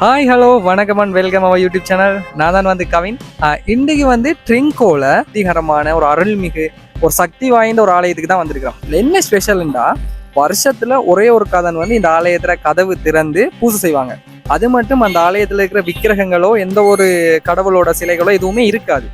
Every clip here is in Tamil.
ஹாய் ஹலோ வணக்கம் and welcome our YouTube channel நான் தான் வந்து கவின். இன்றைக்கு வந்து ட்ரிங்கோல அதிகரமான ஒரு அருள்மிகு ஒரு சக்தி வாய்ந்த ஒரு ஆலயத்துக்கு தான் வந்திருக்கிறோம். என்ன ஸ்பெஷல்ண்டா வருஷத்துல ஒரே ஒரு கதன் வந்து இந்த ஆலயத்துல கதவு திறந்து பூஜை செய்வாங்க. அது மட்டும் அந்த ஆலயத்துல இருக்கிற விக்கிரகங்களோ எந்த ஒரு கடவுளோட சிலைகளோ எதுவுமே இருக்காது.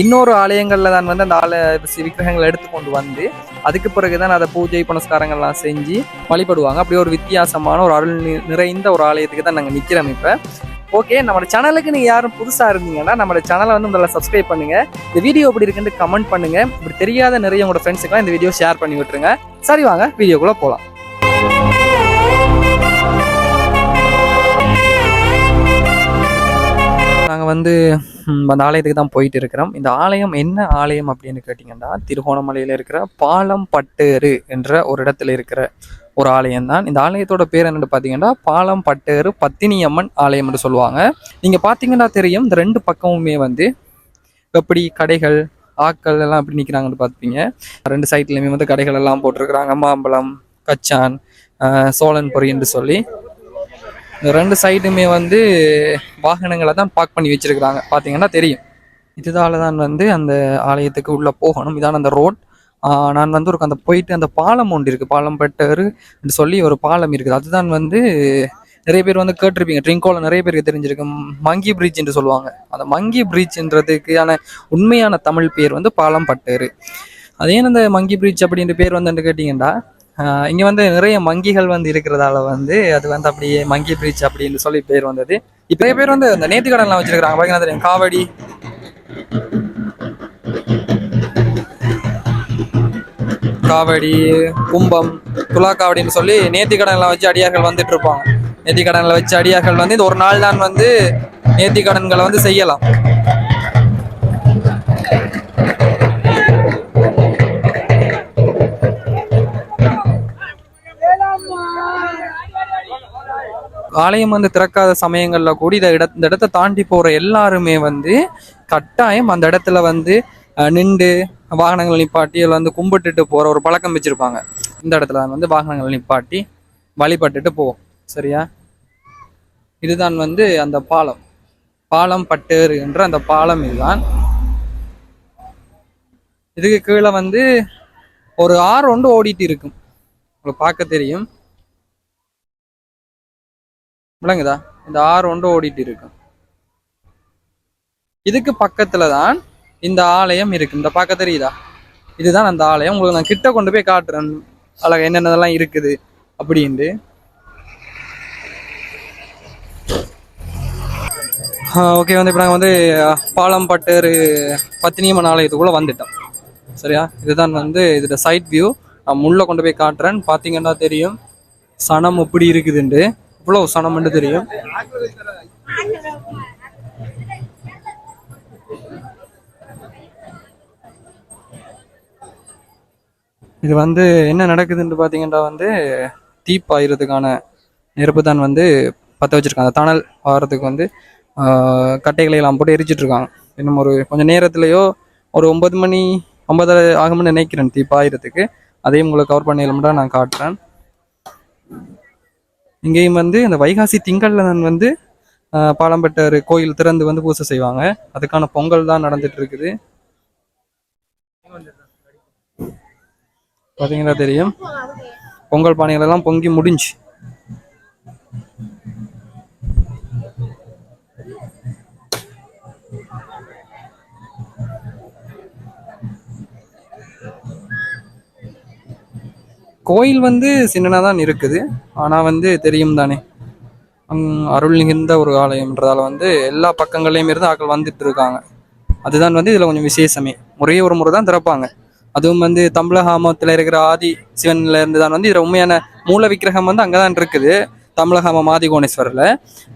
இன்னொரு ஆலயங்களில் தான் வந்து அந்த ஆலய விக்கிரகங்களை எடுத்துக்கொண்டு வந்து அதுக்கு பிறகுதான் அதை பூஜை புனஸ்காரங்கள்லாம் செஞ்சு வழிபடுவாங்க. அப்படி ஒரு வித்தியாசமான ஒரு அருள் நிறைந்த ஒரு ஆலயத்துக்கு தான் நாங்கள் நிற்கிறோம் இப்போ. ஓகே நம்ம சேனலுக்கு நீங்கள் யாரும் புதுசாக இருந்தீங்கன்னா நம்ம சேனலை வந்து முதல்ல சப்ஸ்கிரைப் பண்ணுங்க. இந்த வீடியோ எப்படி இருக்குன்னு கமெண்ட் பண்ணுங்க. இப்படி தெரியாத நிறைய உங்களோட ஃப்ரெண்ட்ஸுக்குலாம் இந்த வீடியோ ஷேர் பண்ணி விட்டுருங்க. சரி வாங்க வீடியோக்குள்ளே போகலாம் வந்து அந்த ஆலயத்துக்கு தான் போயிட்டு இருக்கிறோம். இந்த ஆலயம் என்ன ஆலயம் அப்படின்னு கேட்டிங்கன்னா திருகோணமலையில் இருக்கிற பாலம் பட்டேறு என்ற ஒரு இடத்துல இருக்கிற ஒரு ஆலயம் தான். இந்த ஆலயத்தோட பேர் என்னன்னு பார்த்தீங்கன்னா பாலம் பட்டேறு பத்தினியம்மன் ஆலயம் என்று சொல்லுவாங்க. நீங்கள் பார்த்தீங்கன்னா தெரியும் இந்த ரெண்டு பக்கமுமே வந்து எப்படி கடைகள் ஆக்கள் எல்லாம் எப்படி நிற்கிறாங்கன்னு பார்த்துப்பீங்க ரெண்டு சைட்லையுமே வந்து கடைகள் எல்லாம் போட்டிருக்கிறாங்க. மாம்பழம் கச்சான் சோழன் பொறி என்று சொல்லி. இந்த ரெண்டு சைடுமே வந்து வாகனங்களை தான் பார்க் பண்ணி வச்சிருக்கிறாங்க. பார்த்தீங்கன்னா தெரியும். இதுதால தான் வந்து அந்த ஆலயத்துக்கு உள்ளே போகணும். இதான அந்த ரோட் நான் வந்து ஒரு அந்த போயிட்டு அந்த பாலம் ஒன்று இருக்குது பாலம் பெட்டரு சொல்லி ஒரு பாலம் இருக்குது. அதுதான் வந்து நிறைய பேர் வந்து கேட்டிருப்பீங்க. ட்ரிங்கோவில் நிறைய பேருக்கு தெரிஞ்சிருக்கு மங்கி பிரிட்ஜ் என்று சொல்லுவாங்க. அந்த மங்கி பிரிட்ஜ்ன்றதுக்கான உண்மையான தமிழ் பேர் வந்து பாலம் பட்டேரு. அது ஏன் அந்த மங்கி பிரிட்ஜ் அப்படின்ற பேர் வந்து கேட்டிங்கன்னா இங்கே வந்து நிறைய மங்கிகள் வந்து இருக்கிறதால வந்து அது வந்து அப்படியே மங்கி பிரிட்ஜ் அப்படின்னு சொல்லி பேர் வந்தது. இப்போ நிறைய பேர் வந்து அந்த நேர்த்தி கடன்லாம் வச்சிருக்காங்க தெரியும். காவடி. காவடி கும்பம் துலா காவடின்னு சொல்லி நேர்த்தி வச்சு அடியார்கள் வந்துட்டு இருப்பாங்க. நேர்த்தி வச்சு அடியார்கள் வந்து இந்த ஒரு நாள் தான் வந்து நேர்த்திக்கடன்களை வந்து செய்யலாம். ஆலயம் வந்து திறக்காத சமயங்கள்ல கூட இதை இட இந்த இடத்த தாண்டி போற எல்லாருமே வந்து கட்டாயம் அந்த இடத்துல வந்து நின்று வாகனங்கள் நிப்பாட்டி அதில் வந்து கும்பிட்டுட்டு போற ஒரு பழக்கம் வச்சிருப்பாங்க. இந்த இடத்துல வந்து வாகனங்கள் நிப்பாட்டி வழிபட்டுட்டு போவோம். சரியா? இதுதான் வந்து அந்த பாலம். பாலம் பட்டேறு என்ற அந்த பாலம் இதுதான். இதுக்கு கீழே வந்து ஒரு ஆறு ஒன்று ஓடிட்டு இருக்கும். உங்களுக்கு பார்க்க தெரியும். விளங்குதா? இந்த ஆறு ஒன்று ஓடிட்டு இருக்கும் இதுக்கு பக்கத்துல தான் இந்த ஆலயம் இருக்கு. இந்த பக்கம் தெரியுதா? இதுதான் அந்த ஆலயம். உங்களுக்கு நான் கிட்ட கொண்டு போய் காட்டுறேன். அழகா என்னென்னதெல்லாம் இருக்குது அப்படின்ட்டு. ஓகே வந்து இப்போ நாங்கள் வந்து அஹ், பத்தினியம்மன் ஆலயத்துக்குள்ளே வந்துட்டோம். சரியா? இதுதான் வந்து இதோட சைட் வியூ நான் முள்ள கொண்டு போய் காட்டுறேன். பார்த்தீங்கன்னா தெரியும். சனம் எப்படி இருக்குதுண்டு இவ்வளோ சனம்னு தெரியும். இது வந்து என்ன நடக்குதுன்னு பார்த்தீங்கன்னா வந்து தீப்பாயிரதுக்கான நெருப்பு தான் வந்து பற்ற வச்சிருக்காங்க. அந்த தணல் வாரத்துக்கு வந்து கட்டைகளை எல்லாம் போட்டு எரிச்சிட்ருக்காங்க இன்னும் ஒரு கொஞ்சம் நேரத்துலையோ ஒரு ஒன்பது மணி ஒன்பதரை ஆகும்னு நினைக்கிறேன் தீப்பாயிரத்துக்கு அதையும் உங்களுக்கு கவர் பண்ணிடலாம்டா நான் காட்டுறேன். இங்கேயும் வந்து இந்த வைகாசி திங்களன் வந்து பாலம்பட்டர் கோயில் திறந்து வந்து பூஜை செய்வாங்க. அதுக்கான பொங்கல் தான் நடந்துட்டு இருக்குது. பார்த்தீங்கன்னா தெரியும்? பொங்கல் பானைகள் எல்லாம் பொங்கி முடிஞ்சு. கோயில் வந்து சின்னதாக தான் இருக்குது. ஆனால் வந்து தெரியும் தானே. அங் அருள் நிகழ்ந்த ஒரு ஆலயம்ன்றதால வந்து எல்லா பக்கங்கள்லையும் இருந்து ஆட்கள் வந்துட்டு இருக்காங்க. அதுதான் வந்து இதில் கொஞ்சம் விசேஷமே. ஒரே ஒரு முறை தான் திறப்பாங்க. அதுவும் வந்து தமிழகாமத்தில் இருக்கிற ஆதி சிவன்ல இருந்து தான் வந்து இதில் உண்மையான மூல விக்கிரகம் வந்து அங்கே தான் இருக்குது. தமிழகாமம் ஆதிகோணேஸ்வரில்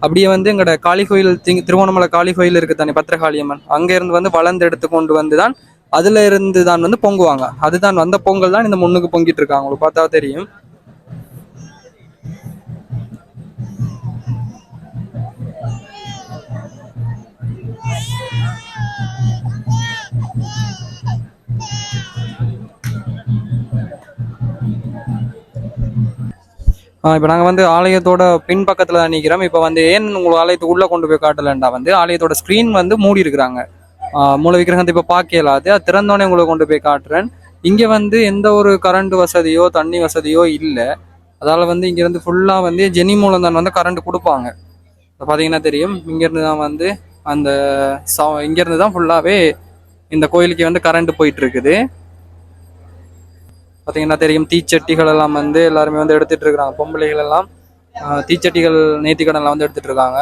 அப்படியே வந்து எங்களோட காளி கோயில் திங் திருவோணமலை காளி கோயில் இருக்குது தானே பத்திரகாளியம்மன் அங்கேருந்து வந்து வளர்ந்து எடுத்து கொண்டு வந்து தான் அதுல இருந்து தான் வந்து பொங்குவாங்க. அதுதான் வந்த பொங்கல் தான் இந்த முன்னுக்கு பொங்கிட்டு இருக்காங்க. உங்களுக்கு பார்த்தா தெரியும். இப்போ நாங்கள் வந்து ஆலயத்தோட பின் பக்கத்தில் தான் நிற்கிறோம் இப்போ வந்து ஏன் உங்களுக்கு ஆலயத்துக்கு உள்ளே கொண்டு போய் காட்டலண்டா வந்து ஆலயத்தோட ஸ்க்ரீன் வந்து மூடி இருக்கிறாங்க மூல விக்கிரகத்தை இப்போ பார்க்க இயலாது. அது திறந்தோடனே உங்களுக்கு கொண்டு போய் காட்டுறேன். இங்கே வந்து எந்த ஒரு கரண்ட் வசதியோ தண்ணி வசதியோ இல்லை. அதால் வந்து இங்கேருந்து ஃபுல்லாக வந்து ஜெனி மூலம் தான் வந்து கரண்ட் கொடுப்பாங்க. பார்த்தீங்கன்னா தெரியும். இங்கேருந்து தான் வந்து அந்த ச இங்கேருந்து தான் ஃபுல்லாகவே இந்த கோயிலுக்கு வந்து கரண்ட் போயிட்டுருக்குது பார்த்தீங்கன்னா தெரியும். தீச்சட்டிகள் எல்லாம் வந்து எல்லாருமே வந்து எடுத்துகிட்டு இருக்கிறாங்க. பொம்பளைகள் எல்லாம் தீச்சட்டிகள் நேர்த்திக்கடன்லாம் வந்து எடுத்துகிட்டு இருக்காங்க.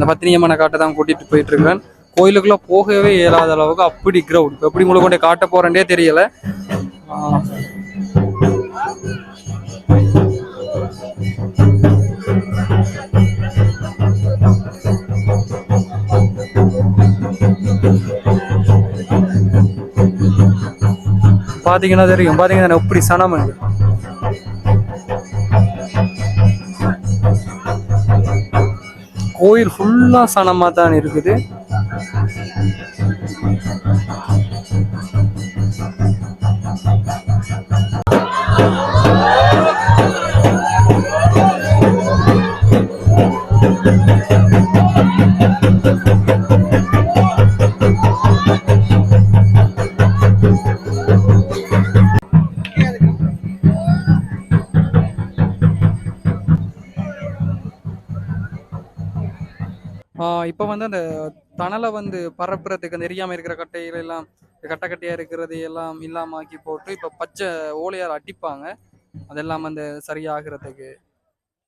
இந்த பத்தினியம்மனை காட்டை தான் கூட்டிட்டு போயிட்டு இருக்கிறேன் கோயிலுக்குள்ள போகவே இயலாத அளவுக்கு அப்படி கிரவுட் எப்படி உங்களுக்கு கொண்டு காட்ட போகிறேன்டே தெரியல. பார்த்தீங்கன்னா பாத்தீங்கன்னா தெரியும். பாத்தீங்கன்னா எப்படி சனம் கோயில் ஃபுல்லா சனமாக தான் இருக்குது. இப்போ வந்து பரப்புறதுக்கு அந்த இருக்கிற கட்டைகள் எல்லாம் கட்டை கட்டையா இருக்கிறது எல்லாம் இல்லாம ஆக்கி போட்டு இப்போ பச்சை ஓலையால் அடிப்பாங்க. அதெல்லாம் அந்த சரியாகிறதுக்கு.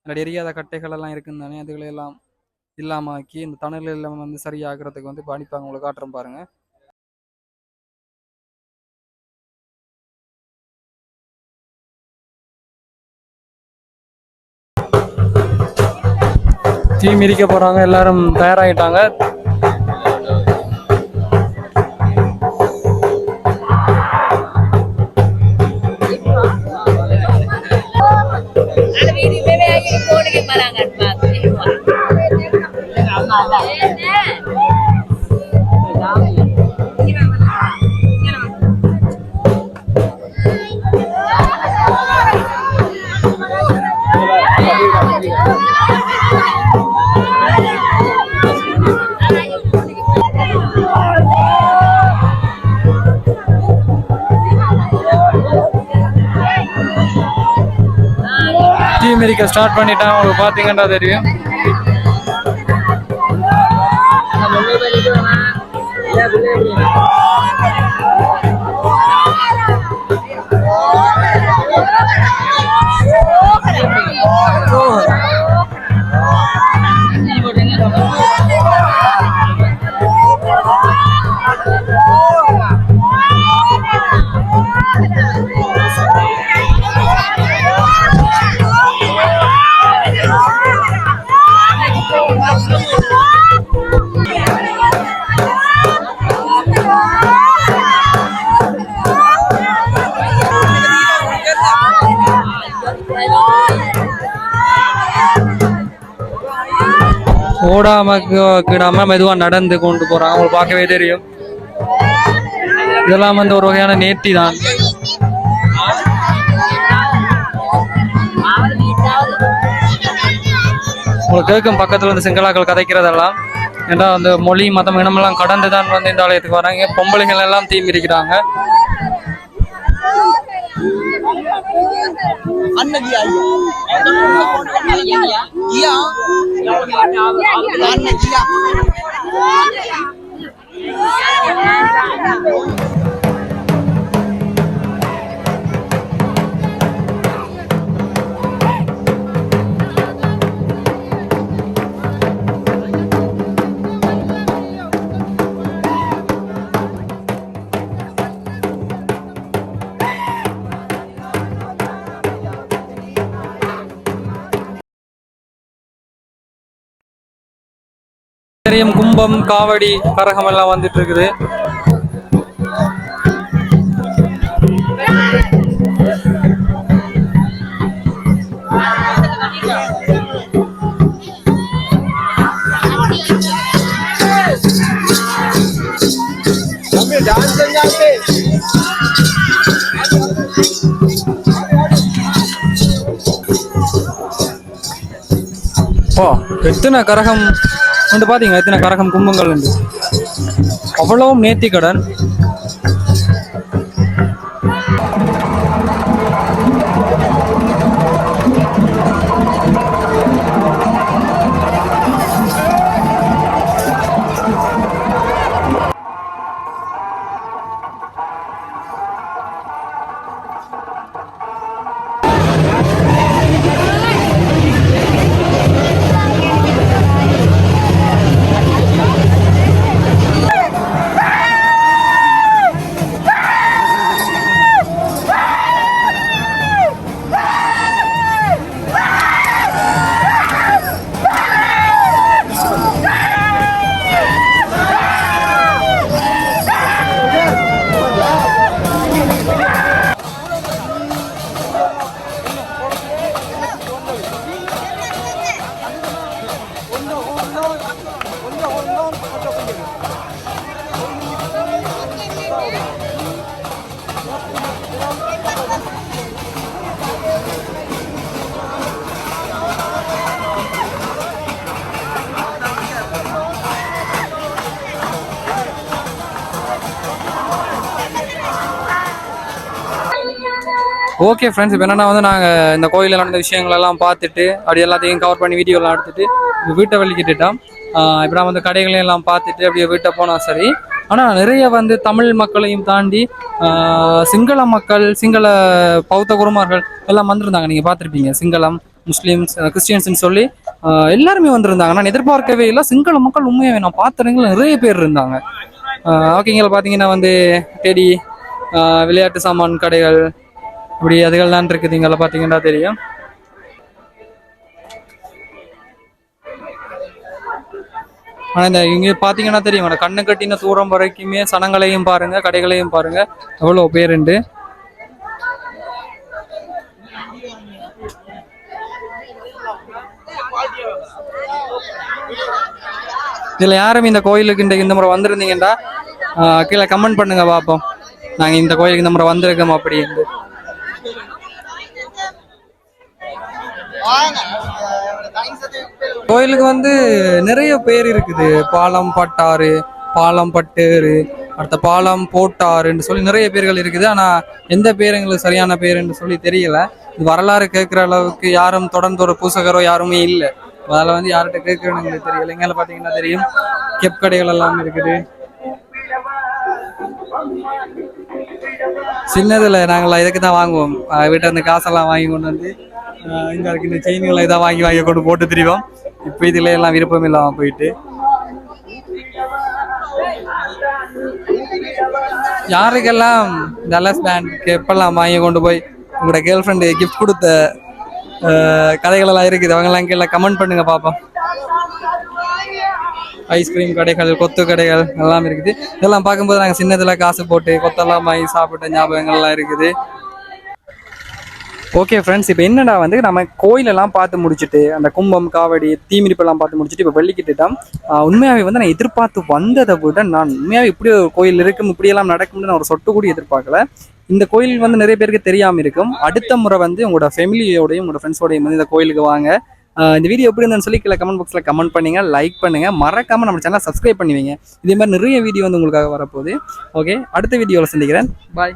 அந்த எரியாத கட்டைகள் எல்லாம் இருக்குன்னு தானே அதுகளை எல்லாம் இல்லாம ஆக்கி இந்த தணல் எல்லாம் வந்து சரியாகிறதுக்கு வந்து இப்போ அடிப்பாங்க உங்களுக்கு காட்டுறேன் பாருங்க. தீ மிதிக்க போறாங்க எல்லாரும் தயாராகிட்டாங்க. மிதிக்க ஸ்டார்ட் பண்ணிட்டேன் உங்களுக்கு பார்த்தீங்கன்னா தெரியும். ஓடாம கிடாம மெதுவா நடந்து கொண்டு போகிறாங்க உங்களுக்கு பார்க்கவே தெரியும். இதெல்லாம் வந்து ஒரு வகையான நேர்த்தி தான். உங்களுக்கு கேட்கும் பக்கத்துல வந்து சிங்களாக்கள் கதைக்கிறதெல்லாம் ஏன்னா அந்த மொழி மதம் இனமெல்லாம் கடந்து தான் வந்து இந்த ஆலயத்துக்கு வராங்க. பொம்பளைகள் எல்லாம் தீமிரிக்கிறாங்க மிதிக்கிறாங்க Anak dia. Dia. Anak தெரியும் கும்பம் காவடி கரகம் எல்லாம் வந்துட்டு இருக்குது ஓ எத்தனை கரகம்? வந்து பாத்தீங்க எத்தனை கரகம் கும்பங்கள் உண்டு? அவ்வளவும் நேர்த்தி கடன் ஓகே ஃப்ரெண்ட்ஸ் இப்போ என்னன்னா வந்து நாங்கள் இந்த கோயிலில் நடந்த விஷயங்களெல்லாம் பார்த்துட்டு அப்படி எல்லாத்தையும் கவர் பண்ணி வீடியோலாம் எடுத்துட்டு வீட்டை வெளிக்கிட்டுட்டோம் இப்போ நான் வந்து கடைகளையும் எல்லாம் பார்த்துட்டு அப்படியே வீட்டை போனால் சரி. ஆனால் நிறைய வந்து தமிழ் மக்களையும் தாண்டி சிங்கள மக்கள் சிங்கள பௌத்த குருமார்கள் எல்லாம் வந்திருந்தாங்க. நீங்கள் பார்த்துருப்பீங்க. சிங்களம் முஸ்லீம்ஸ் கிறிஸ்டியன்ஸ்னு சொல்லி எல்லாருமே வந்திருந்தாங்க. நான் எதிர்பார்க்கவே இல்லை. சிங்கள மக்கள் உண்மையாகவே நான் பார்த்த நிறைய பேர் இருந்தாங்க. ஓகேங்களா பார்த்தீங்கன்னா வந்து டெடி விளையாட்டு சாமான் கடைகள் இப்படி அதுகள்லாம் இருக்குது இங்கெல்லாம் பார்த்தீங்கன்னா தெரியும். ஆனால் இந்த இங்கே பார்த்தீங்கன்னா தெரியும் கண்ணு கட்டின தூரம் வரைக்குமே சனங்களையும் பாருங்க கடைகளையும் பாருங்க. எவ்வளோ பேருண்டு இதில் யாரும் இந்த கோயிலுக்கு இந்த இந்த முறை வந்திருந்தீங்கன்னா கீழே கமெண்ட் பண்ணுங்க பார்ப்போம். நாங்கள் இந்த கோயிலுக்கு இந்த முறை வந்திருக்கோம் அப்படின்னு கோயிலுக்கு வந்து நிறைய பேர் இருக்குது. பாலம் பட்டாறு பாலம் பட்டேறு அடுத்த பாலம் போட்டாருன்னு சொல்லி நிறைய பேர்கள் இருக்குது. ஆனால் எந்த பேர் எங்களுக்கு சரியான பேருன்னு சொல்லி தெரியல. வரலாறு கேட்குற அளவுக்கு யாரும் தொடர்ந்து ஒரு பூசகரோ யாருமே இல்லை. அதில் வந்து யார்கிட்ட கேட்குறேன்னு எங்களுக்கு தெரியல. எங்களை பார்த்தீங்கன்னா தெரியும். கெப் கடைகள் எல்லாம் இருக்குது. சின்னதில் நாங்கள் இதுக்கு தான் வாங்குவோம். வீட்டில் இருந்து காசெல்லாம் வாங்கி கொண்டு வந்து இங்கே இருக்க இந்த செயின்களை இதாக வாங்கி வாங்கி கொண்டு போட்டு திரிவோம். இப்போ இதுல எல்லாம் விருப்பம் இல்லாமல் போயிட்டு. யாருக்கெல்லாம் டலஸ் பேண்ட் எப்பெல்லாம் வாங்கி கொண்டு போய் உங்களோட கேர்ள் ஃப்ரெண்டு கிஃப்ட் கொடுத்த கதைகளெல்லாம் இருக்குது அவங்கெல்லாம் கீழே கமெண்ட் பண்ணுங்க பார்ப்போம் ஐஸ்கிரீம் கடைகள் கொத்து கடைகள் எல்லாம் இருக்குது. இதெல்லாம் பார்க்கும்போது நாங்கள் சின்னதில் காசு போட்டு கொத்தெல்லாம் வாங்கி சாப்பிட்ட ஞாபகங்கள்லாம் இருக்குது. ஓகே ஃப்ரெண்ட்ஸ் இப்போ என்னடா வந்து நம்ம கோயிலெல்லாம் பார்த்து முடிச்சுட்டு அந்த கும்பம் காவடி தீமிரிப்பெல்லாம் பார்த்து முடிச்சுட்டு இப்போ வெள்ளிக்கிட்டுட்டோம். உண்மையாகவே வந்து நான் எதிர்பார்த்து வந்ததை விட நான் உண்மையாகவே இப்படி ஒரு கோயில் இருக்கும் இப்படியெல்லாம் நடக்கும்னு நான் ஒரு சொட்டு கூட எதிர்பார்க்கல. இந்த கோயில் வந்து நிறைய பேருக்கு தெரியாமல் இருக்கும். அடுத்த முறை வந்து உங்களோட ஃபேமிலியோடையும் உங்களோட ஃப்ரெண்ட்ஸோடையும் வந்து இந்த கோயிலுக்கு வாங்க. இந்த வீடியோ எப்படி இருந்ததுன்னு சொல்லி கீழே கமெண்ட் பாக்ஸில் கமெண்ட் பண்ணுங்க லைக் பண்ணுங்க. மறக்காம நம்ம சேனலை சப்ஸ்கிரைப் பண்ணுவீங்க இதே மாதிரி நிறைய வீடியோ வந்து உங்களுக்காக வரப்போகுது. ஓகே அடுத்த வீடியோவில் சந்திக்கிறேன். பாய்